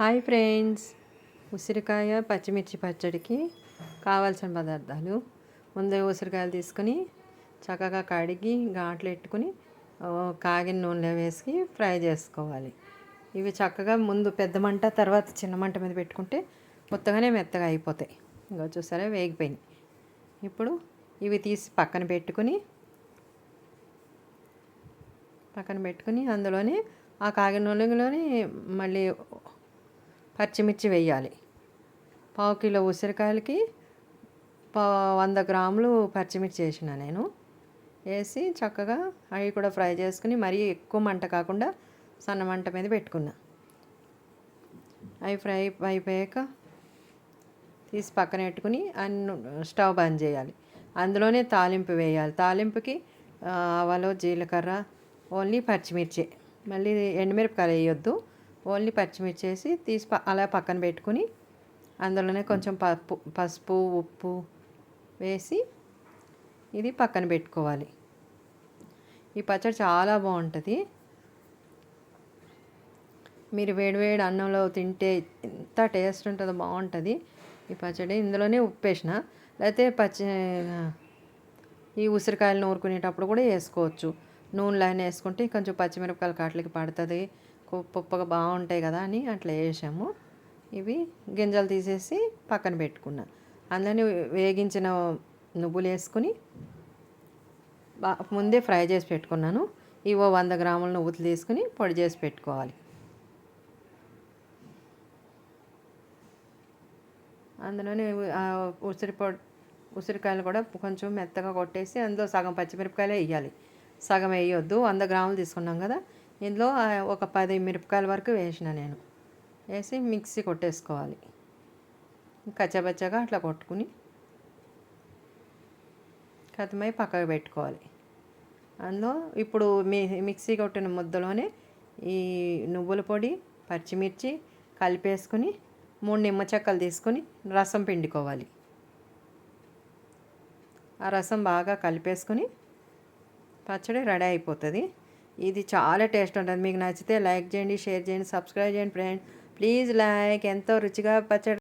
Hi friends. ఉసిరికాయ పచ్చిమిర్చి పచ్చడికి కావాల్సిన పదార్థాలు. ముందు ఉసిరికాయలు తీసుకొని చక్కగా కడిగి ఘాట్లు పెట్టుకుని కాగిన నూనెలో వేసి ఫ్రై చేసుకోవాలి. ఇవి చక్కగా ముందు పెద్ద మంట తర్వాత చిన్న మంట మీద పెట్టుకుంటే మొత్తగానే మెత్తగా అయిపోతాయి. ఇంకా చూసారా వేగిపోయినాయి. ఇప్పుడు ఇవి తీసి పక్కన పెట్టుకుని పక్కన పెట్టుకుని అందులోనే ఆ కాగిన నూనెలోనే మళ్ళీ పచ్చిమిర్చి వేయాలి. పావు కిలో ఉసిరికాయలకి పా వంద గ్రాములు పచ్చిమిర్చి వేసిన నేను. వేసి చక్కగా అవి కూడా ఫ్రై చేసుకుని మరీ ఎక్కువ మంట కాకుండా సన్న మంట మీద పెట్టుకున్నా. అవి ఫ్రై అయిపోయాక తీసి పక్కన పెట్టుకుని అన్ని స్టవ్ బంద్ చేయాలి. అందులోనే తాలింపు వేయాలి. తాలింపుకి ఆవాలు జీలకర్ర ఓన్లీ పచ్చిమిర్చి. మళ్ళీ ఎండుమిరపకాయలు వేయొద్దు. ఓన్లీ పచ్చిమిర్చి వేసి తీసి ప- అలా పక్కన పెట్టుకుని అందులోనే కొంచెం పప్పు పసుపు ఉప్పు వేసి ఇది పక్కన పెట్టుకోవాలి. ఈ పచ్చడి చాలా బాగుంటుంది. మీరు వేడివేడి అన్నంలో తింటే ఎంత టేస్ట్ ఉంటుందో బాగుంటుంది. ఈ పచ్చడి ఇందులోనే ఉప్పు వేసిన లేకపోతే పచ్చి ఈ ఉసిరికాయలు నూరుకునేటప్పుడు కూడా వేసుకోవచ్చు. నూనెలో అయినా వేసుకుంటే కొంచెం పచ్చిమిరపకాయలు కాట్లకి పడుతుంది. పుప్పగా బాగుంటాయి కదా అని అట్లా వేసాము ఇవి గింజలు తీసేసి పక్కన పెట్టుకున్నా. అందులోనే వేగించిన నువ్వులు వేసుకుని బా ముందే ఫ్రై చేసి పెట్టుకున్నాను. ఇవో వంద గ్రాముల నువ్వులు తీసుకుని పొడి చేసి పెట్టుకోవాలి. అందులోనే ఉసిరి పొడి ఉసిరికాయలు కూడా కొంచెం మెత్తగా కొట్టేసి అందులో సగం పచ్చిమిరపకాయలే వేయాలి. సగం వేయొద్దు. వంద గ్రాములు తీసుకున్నాం కదా. ఇందులో ఒక పది మిరపకాయల వరకు వేసిన నేను. వేసి మిక్సీ కొట్టేసుకోవాలి. కచ్చబచ్చగా అట్లా కొట్టుకుని కథమై పక్కకు పెట్టుకోవాలి. అందులో ఇప్పుడు మీ మిక్సీ కొట్టిన ముద్దలోనే ఈ నువ్వుల పొడి పచ్చిమిర్చి కలిపేసుకుని మూడు నిమ్మ చెక్కలు తీసుకొని రసం పిండుకోవాలి. ఆ రసం బాగా కలిపేసుకుని పచ్చడి రెడీ అయిపోతుంది. ఇది చాలా టేస్ట్ ఉంటుంది. మీకు నచ్చితే లైక్ చేయండి షేర్ చేయండి సబ్స్క్రైబ్ చేయండి ఫ్రెండ్ ప్లీజ్ లైక్. ఎంతో రుచిగా పచ్చడి